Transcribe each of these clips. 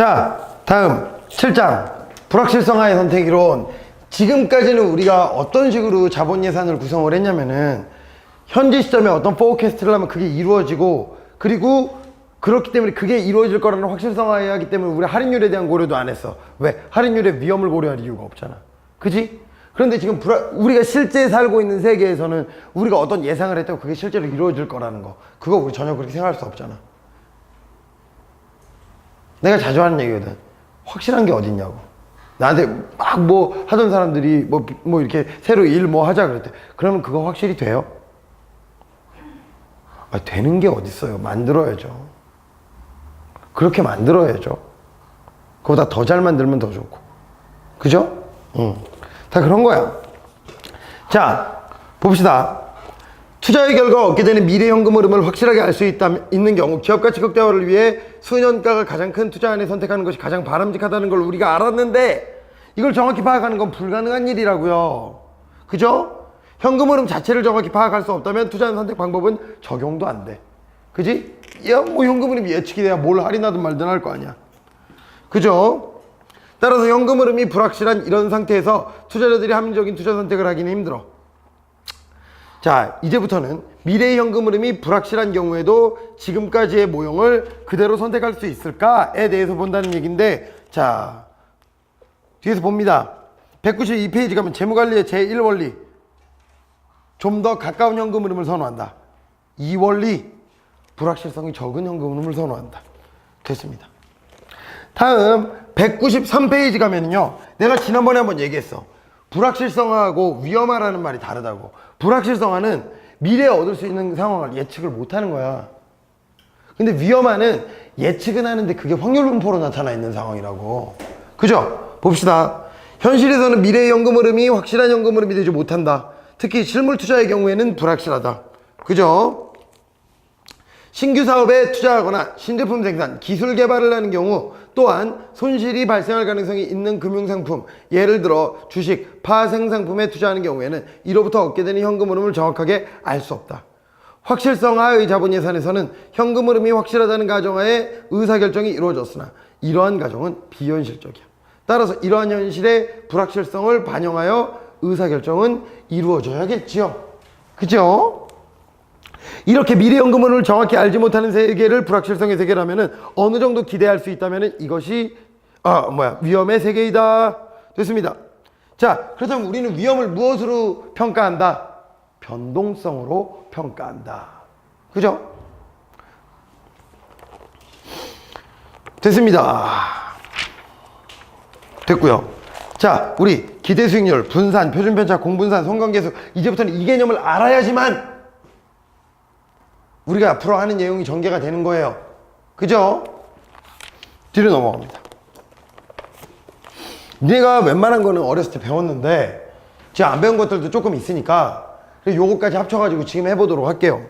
자, 다음 7장 불확실성화의 선택이론. 지금까지는 우리가 어떤 식으로 자본 예산을 구성을 했냐면은 현재 시점에 어떤 포캐스트를 하면 그게 이루어지고 그리고 그렇기 때문에 그게 이루어질 거라는 확실성화해야 하기 때문에 우리 할인율에 대한 고려도 안 했어. 왜? 할인율의 위험을 고려할 이유가 없잖아. 그지? 그런데 지금 불화- 우리가 실제 살고 있는 세계에서는 우리가 어떤 예상을 했다고 그게 실제로 이루어질 거라는 거. 그거 우리 전혀 그렇게 생각할 수 없잖아. 내가 자주 하는 얘기거든. 확실한 게 어딨냐고. 나한테 막 뭐 하던 사람들이 뭐, 뭐 이렇게 새로 일 뭐 하자 그랬대. 그러면 그거 확실히 돼요? 아, 되는 게 어딨어요. 만들어야죠. 그렇게 만들어야죠. 그보다 더 잘 만들면 더 좋고. 그죠? 응. 다 그런 거야. 자, 봅시다. 투자의 결과 얻게 되는 미래 현금 흐름을 확실하게 알 수 있는 경우 기업가 지급 대화를 위해 수년가가 가장 큰 투자 안에 선택하는 것이 가장 바람직하다는 걸 우리가 알았는데 이걸 정확히 파악하는 건 불가능한 일이라고요. 그죠? 현금 흐름 자체를 정확히 파악할 수 없다면 투자 선택 방법은 적용도 안 돼. 그지? 야, 뭐 현금 흐름이 예측이 돼야 뭘 할인하든 말든 할 거 아니야. 그죠? 따라서 현금 흐름이 불확실한 이런 상태에서 투자자들이 합리적인 투자 선택을 하기는 힘들어. 자, 이제부터는 미래의 현금 흐름이 불확실한 경우에도 지금까지의 모형을 그대로 선택할 수 있을까에 대해서 본다는 얘기인데, 자, 뒤에서 봅니다. 192페이지 가면 재무관리의 제1원리. 좀 더 가까운 현금 흐름을 선호한다. 2원리. 불확실성이 적은 현금 흐름을 선호한다. 됐습니다. 다음 193페이지 가면은요. 내가 지난번에 한번 얘기했어. 불확실성하고 위험하라는 말이 다르다고. 불확실성화는 미래에 얻을 수 있는 상황을 예측을 못 하는 거야. 근데 위험하는 예측은 하는데 그게 확률 분포로 나타나 있는 상황이라고. 그죠? 봅시다. 현실에서는 미래의 현금 흐름이 확실한 현금 흐름이 되지 못한다. 특히 실물 투자의 경우에는 불확실하다. 그죠? 신규 사업에 투자하거나 신제품 생산, 기술 개발을 하는 경우 또한 손실이 발생할 가능성이 있는 금융상품, 예를 들어 주식, 파생상품에 투자하는 경우에는 이로부터 얻게 되는 현금 흐름을 정확하게 알 수 없다. 확실성 하의 자본 예산에서는 현금 흐름이 확실하다는 가정하에 의사결정이 이루어졌으나 이러한 가정은 비현실적이야. 따라서 이러한 현실의 불확실성을 반영하여 의사결정은 이루어져야겠지요. 그죠? 이렇게 미래연금 흐름을 정확히 알지 못하는 세계를 불확실성의 세계라면은 어느 정도 기대할 수 있다면은 이것이 아 뭐야 위험의 세계이다 됐습니다. 자 그렇다면 우리는 위험을 무엇으로 평가한다? 변동성으로 평가한다. 그죠? 됐습니다. 됐고요. 자, 우리 기대 수익률, 분산, 표준 편차, 공분산, 성관계수 이제부터는 이 개념을 알아야지만 우리가 앞으로 하는 내용이 전개가 되는 거예요. 그죠? 뒤로 넘어갑니다. 내가 웬만한 거는 어렸을 때 배웠는데 제가 안 배운 것들도 조금 있으니까 요거까지 합쳐가지고 지금 해보도록 할게요.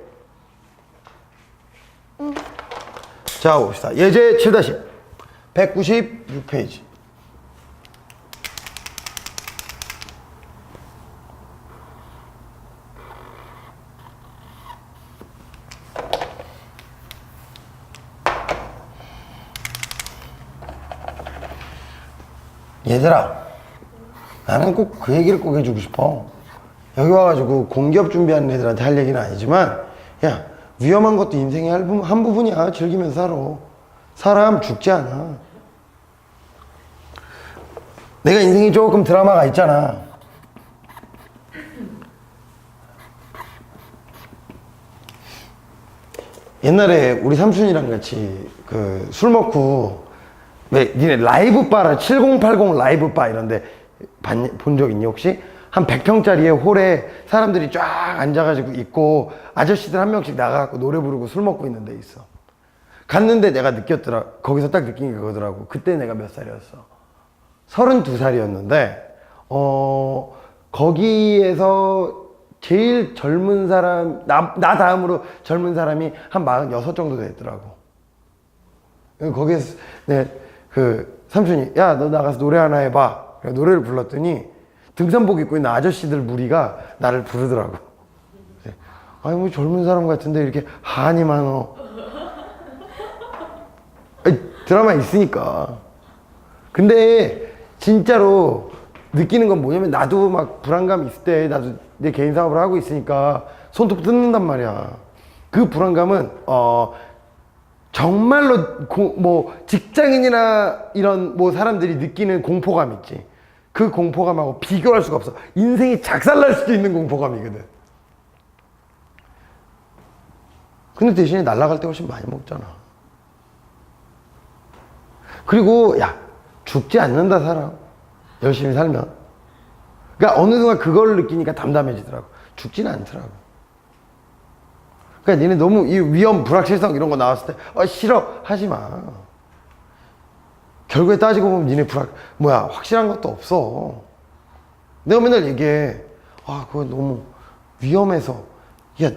자, 봅시다. 예제 7-10 196페이지. 얘들아, 나는 꼭 그 얘기를 꼭 해주고 싶어. 여기 와가지고 공기업 준비하는 애들한테 할 얘기는 아니지만, 야, 위험한 것도 인생의 한 부- 한 부분이야. 즐기면서 살아. 사람 죽지 않아. 내가 인생이 조금 드라마가 있잖아. 옛날에 우리 삼촌이랑 같이 그 술 먹고 왜 니네 라이브 바라 7080 라이브 바 이런데 본 적 있니 혹시? 한 100평짜리의 홀에 사람들이 쫙 앉아가지고 있고 아저씨들 한 명씩 나가갖고 노래 부르고 술 먹고 있는 데 있어. 갔는데 내가 느꼈더라. 거기서 딱 느낀 게 그거더라고. 그때 내가 몇 살이었어? 32살이었는데, 어, 거기에서 제일 젊은 사람, 나, 나 다음으로 젊은 사람이 한 46 정도 됐더라고. 거기에서, 네, 그, 삼촌이, 야, 너 나가서 노래 하나 해봐. 노래를 불렀더니, 등산복 입고 있는 아저씨들 무리가 나를 부르더라고. 아니, 뭐 젊은 사람 같은데 이렇게 한이 많어. 드라마 있으니까. 근데 진짜로 느끼는 건 뭐냐면 나도 막 불안감 있을 때 나도 내 개인 사업을 하고 있으니까 손톱 뜯는단 말이야. 그 불안감은 어 정말로 고- 뭐 직장인이나 이런 뭐 사람들이 느끼는 공포감 있지. 그 공포감하고 비교할 수가 없어. 인생이 작살날 수도 있는 공포감이거든. 근데 대신에 날아갈 때 훨씬 많이 먹잖아. 그리고 야 죽지 않는다 사람 열심히 살면. 그러니까 어느 순간 그걸 느끼니까 담담해지더라고. 죽지는 않더라고. 그러니까 니네 너무 이 위험, 불확실성 이런 거 나왔을 때, 아, 싫어. 하지 마. 결국에 따지고 보면 니네 불확, 뭐야, 확실한 것도 없어. 내가 맨날 얘기해. 아, 그거 너무 위험해서. 야,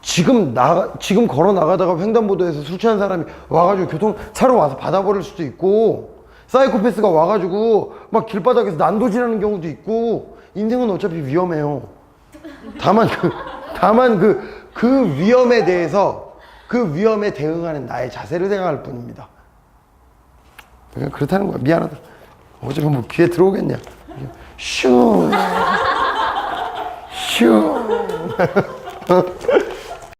지금 나가, 지금 걸어 나가다가 횡단보도에서 술 취한 사람이 와가지고 교통 차로 와서 받아버릴 수도 있고, 사이코패스가 와가지고 막 길바닥에서 난도질하는 경우도 있고, 인생은 어차피 위험해요. 다만 그 다만 그 그 위험에 대해서 그 위험에 대응하는 나의 자세를 생각할 뿐입니다. 그냥 그렇다는 거야. 미안하다. 어차피 뭐 귀에 들어오겠냐. 슈. 슈.